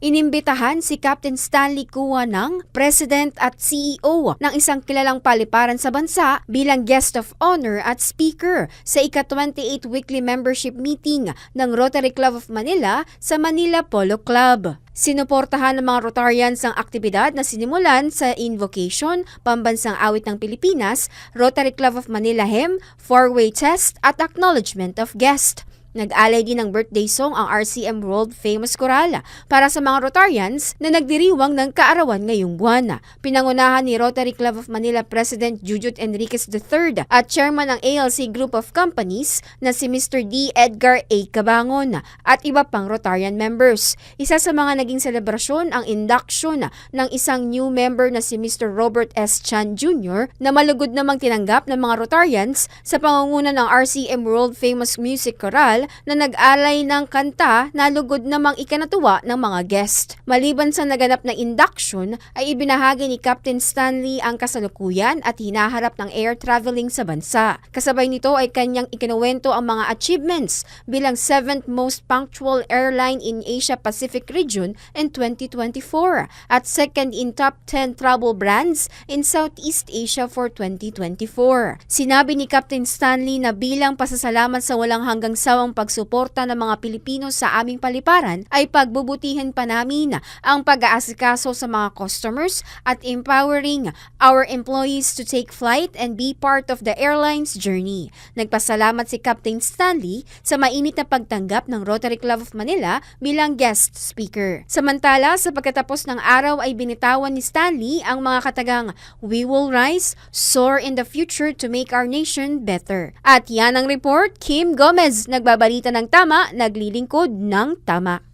Inimbitahan si Captain Stanley Kua ng President at CEO ng isang kilalang paliparan sa bansa bilang guest of honor at speaker sa ika-28 weekly membership meeting ng Rotary Club of Manila sa Manila Polo Club. Sinuportahan ng mga Rotarians ang aktibidad na sinimulan sa Invocation, Pambansang Awit ng Pilipinas, Rotary Club of Manila HEM, Four-Way Test at Acknowledgement of Guest. Nag-alay din ng birthday song ang RCM World Famous Coral para sa mga Rotarians na nagdiriwang ng kaarawan ngayong buwan. Pinangunahan ni Rotary Club of Manila President Jujut Enriquez III at Chairman ng ALC Group of Companies na si Mr. D. Edgar A. Cabangon at iba pang Rotarian members. Isa sa mga naging selebrasyon ang induction ng isang new member na si Mr. Robert S. Chan Jr. na malugod namang tinanggap ng mga Rotarians sa pangunguna ng RCM World Famous Music Choral na nag-alay ng kanta na lugod namang ikanatuwa ng mga guest. Maliban sa naganap na induction, ay ibinahagi ni Captain Stanley ang kasalukuyan at hinaharap ng air traveling sa bansa. Kasabay nito ay kanyang ikinuwento ang mga achievements bilang 7th most punctual airline in Asia Pacific region in 2024 at second in top 10 travel brands in Southeast Asia for 2024. Sinabi ni Captain Stanley na bilang pasasalamat sa walang hanggang sawang pagsuporta ng mga Pilipino sa aming paliparan ay pagbubutihin pa namin ang pag-aasikaso sa mga customers at empowering our employees to take flight and be part of the airline's journey. Nagpasalamat si Captain Stanley sa mainit na pagtanggap ng Rotary Club of Manila bilang guest speaker. Samantala, sa pagkatapos ng araw ay binitawan ni Stanley ang mga katagang We will rise, soar in the future to make our nation better. At yan ang report, Kim Gomez, nagbabalita ng tama, naglilingkod ng tama.